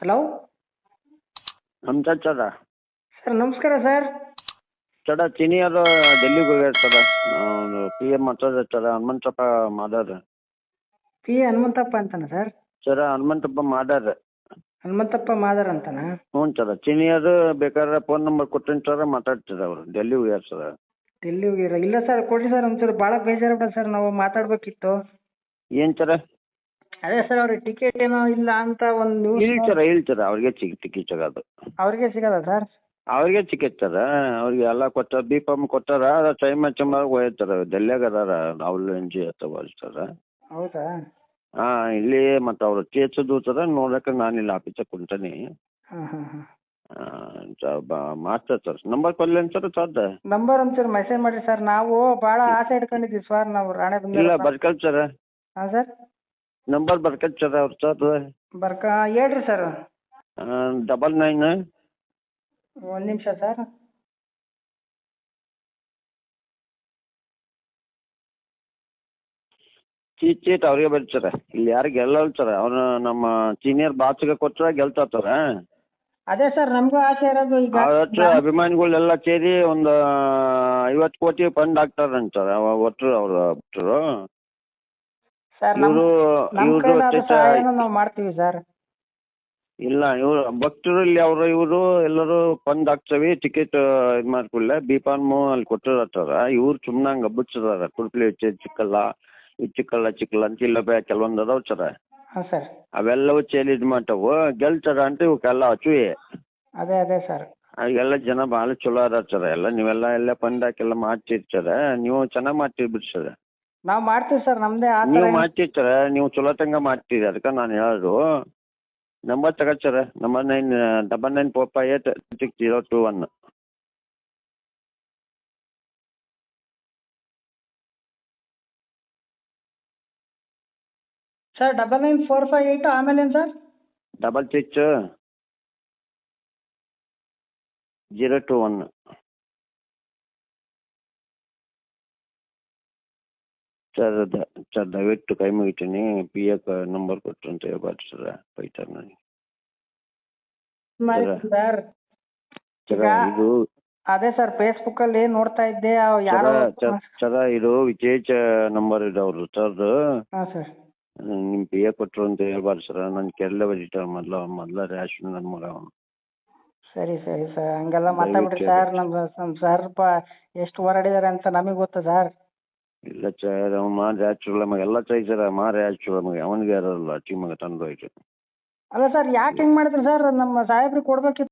Hello? ನಮ್ದು ಚದ sir ನಮಸ್ಕಾರ sir. ಚಡ ಅದು ಡೆಲ್ಲಿಗೆ ಹೋಗ್ಯಾರ ಪಿ ಎಂ ಮಾತಾಡ ಚದ ಹನುಮಂತಪ್ಪ ಮಾದಾರ ಪಿ ಹನುಮಂತಪ್ಪ ಅಂತಾನ ಸರ್? ಸರ ಹನುಮಂತಪ್ಪ ಮಾದಾರ ಹನುಮಂತಪ್ಪ ಮಾದರ್ ಅಂತಾನ? ಹ್ಞೂ ಸರ ಅದು ಬೇಕಾದ್ರೆ ಫೋನ್ ನಂಬರ್ ಕೊಟ್ಟಿನ ಸರ ಮಾತಾಡ್ತದ ಅವರು. ಡೆಲ್ಲಿ ಹೋಗ್ಯಾರ ಸರ ಡೆಲ್ಲಿ ಹೋಗಿರ ಇಲ್ಲ ಸರ್ ಕೊಡಿ ಸರ್ ಒಂಚೂರು ಭಾಳ ಬೇಜಾರು ಸರ್ ನಾವು ಮಾತಾಡ್ಬೇಕಿತ್ತು. ಏನು ಸರ ಅದೇ ಸರ್ ಅವ್ರಿಗೆ ಟಿಕೆಟ್ ಏನೋ ಇಲ್ಲ ಅಂತ ಒಂದು ಹೇಳ್ತಾರೆ ಹೇಳ್ತಾರೆ ಸರ ಸರ ಅವ್ರಿಗೆ ಸಿಗ್ ಟಿಕೆಟ್ ಅದು ಅವ್ರಿಗೆ ಸಿಗಲ್ಲ ಸರ್ ಅವ್ರಿಗೆ ಟಿಕೆಟ್ ಸರ ಅವ್ರಿಗೆ ಎಲ್ಲ ಕೊಟ್ಟಾರ ಬಿ ಪಮ್ ಕೊಟ್ಟಾರ ಟೈಮ್ ಹಚ್ಚಂಬಾಗ ಹೋಯ್ತಾರ ಡೆಲ್ಲಿಯಾಗ ಅದಾರ ಅವ್ರು ಎನ್ ಜಿ ಅಥವಾ ಸರ ಹೌದಾ? ಹಾ ಇಲ್ಲಿ ಮತ್ತೆ ಅವ್ರು ಕೇಸದು ಸರ ನೋಡಕ್ಕೆ ನಾನು ಇಲ್ಲಿ ಆಫೀಸಾಗ ಕುಂತಾನೆ. ಹಾಂ ಹಾಂ ಹಾಂ. ಮಾಸ್ಟರ್ ಸರ್ ನಂಬರ್ ಕೊಡ್ಲೇನು ಸರ್ ಸದ್ದ ನಂಬರ್ ಒಂಚೂರು ಮೆಸೇಜ್ ಮಾಡಿ ಸರ್ ನಾವು ಭಾಳ ಆಸೆ ಇಟ್ಕೊಂಡಿದ್ವಿ ಸರ್ ನಾವು ರಾಣೆ ಇಲ್ಲ ಬರ್ಕಲ್ ಸರ್ ಹಾಂ ಸರ್ ನಂಬರ್ ಬರ್ಕತ್ ಸರ್ ಅವ್ರ ಸರ್. ಬರ್ಕ ಹೇಳ್ರಿ ಸರ್. ಡಬಲ್ ನೈನ್ ಒಂದು ನಿಮಿಷ ಸರ್. ಚೀಟ್ ಚೀಟ್ ಅವ್ರಿಗೆ ಬರ್ರಿ ಸರ್. ಇಲ್ಲಿ ಯಾರು ಗೆಲ್ಲಲ್ಲ ಸರ್. ಅವನು ನಮ್ಮ ಸೀನಿಯರ್ ಬಾಸ್ಗೆ ಕೊಟ್ಟರೆ ಗೆಲ್ತಾರ ಸರ್. ಅದೇ ಸರ್ ನಮಗೂ ಆಸೆ ಇರೋದು ಈಗ ಅವತ್ತು ಅಭಿಮಾನಿಗಳೆಲ್ಲ ಸೇರಿ ಒಂದು ಐವತ್ತು ಕೋಟಿ ಫಂಡ್ ಹಾಕ್ತಾರಂತ ಸರ್ ಅವ ಒಟ್ಟರು ಅವರು ಒಟ್ಟರು ಸರ್ ಇವರು ನಮ್ಮ ಇವರು ಕೈಲಾದ ಸಹಾಯನ ನಾವು ಮಾಡ್ತೀವಿ ಸರ್. ಇಲ್ಲ ಇವ್ರು ಭಕ್ತರು ಇಲ್ಲಿ ಅವರು ಇವರು ಎಲ್ಲರೂ ಬಂದ್ ಹಾಕ್ತೇವಿ ಟಿಕೆಟ್ ಇದ್ ಮಾಡ್ಕೊಳ್ಳೆ ಬಿ ಫಾರ್ಮು ಅಲ್ಲಿ ಕೊಟ್ಟಿರತ್ತಾರ ಇವ್ರು ಸುಮ್ಮನೆ ಹಂಗೆ ಹಬ್ಬಚ್ಚಿದಾರ ಹೆಚ್ಚು ಚಿಕ್ಕಲ್ಲ ಇದು ಚಿಕ್ಕಲ್ಲ ಚಿಕ್ಕಲ್ಲ ಅಂತ ಇಲ್ಲ ಬೇ ಕೆಲವೊಂದು ಅದಾವ ಸರ. ಹಾಂ ಸರ್. ಅವೆಲ್ಲವೂ ಚೇಲಿ ಇದು ಮಾಡ್ತಾವು. ಗೆಲ್ತಾರ ಅಂತ ಇವಕ್ಕೆಲ್ಲ ಅಚೂಯೆ ಅದೇ ಅದೇ ಸರ್. ಎಲ್ಲ ಜನ ಭಾಳ ಚಲೋ ಅದಾರ ಸರ. ಎಲ್ಲ ನೀವೆಲ್ಲ ಎಲ್ಲ ಪಂದ್ ಹಾಕಿ ಎಲ್ಲಾ ಸರ್. ನೀವು ಚೆನ್ನಾಗಿ ಮಾಡ್ತಿರ್ ಬಿಡಿ ಸರ್. ನಾವು ಮಾಡ್ತೀವಿ ಸರ್ ನಮ್ಮದೇ ಆ ಥರ ನೀವು ಏನ್- ಮಾಡ್ತೀರಿ ಸರ್ ನೀವು ಚಲೋತಂಗ ಮಾಡ್ತೀರಿ ಅದಕ್ಕೆ ನಾನು ಹೇಳೋದು. ನಂಬರ್ ತಗೊಳ್ಳಿ sir number nine double nine four five eight six zero two one sir double nine four five eight ಆಮೇಲೆ ಏನು sir double six zero two one sir the sir ದಯವಿಟ್ಟು ಕೈ ಮುಗಿತೀನಿ. ಪಿ ಎಫ್ ನಂಬರ್ ಕೊಟ್ರು ಅಂತ ಹೇಳ್ಬಾರ್ದು sir ಬೈತಾರೆ ನನಗೆ ಸರ. ಇದು ಅದೇ ಸರ್ ಫೇಸ್ಬುಕ್ ಅಲ್ಲಿ ನೋಡ್ತಾ ಇದ್ದೆ ಅವ್ ಸರ ಯಾರೋ ಸರ್ ಸರ ಇದು ವಿಶೇಷ ನಂಬರ್ ಇದೆ ಅವ್ರದ್ದು ಸರ್ದು ಹಾ ಸರ್. ನಿಮ್ಮ ಪಿ ಎ ಕೊಟ್ರು ಅಂತ ಹೇಳ್ಬಾರ್ದು ಸರ್ ನನ್ನ ಕೆರಳ ಬರೀತಾರೆ ಮೊದ್ಲ ಮೊದಲ ರ್ಯಾಶ್ ನನ್ನ ಮಗ ಅವನು. ಸರಿ ಸರಿ ಸರ್ ಹಂಗೆಲ್ಲ ದಯವಿಟ್ಟು ಮಾತಾಡ್ಬಿಡ್ರಿ ಸರ್ ನಮ್ಮ ನಮ್ಮ ಸರ್ ಪ ಎಷ್ಟು ಅಂತ ನಮಗೆ ಗೊತ್ತು ಸರ್. ಇಲ್ಲ ಸರ್ ಅವ್ನು ಮಾರಿ ರ್ಯಾಚ್ ಮಗ, ಎಲ್ಲ ಚೈ ಮಾರಿ ರ್ಯಾಚ್ ಮಗ, ಅವನಿಗೆ ಅಚ್ಚಿ ಮಗ ತಂದು ಹೋಯ್ತು. ಅಲ್ಲ ಸರ್, ಯಾಕೆ ಹಿಂಗ್ ಮಾಡಿದ್ರಿ ಸರ್? ನಮ್ಮ ಸಾಹೇಬ್ರಿಗೆ ಕೊಡ್ಬೇಕಿತ್ತು.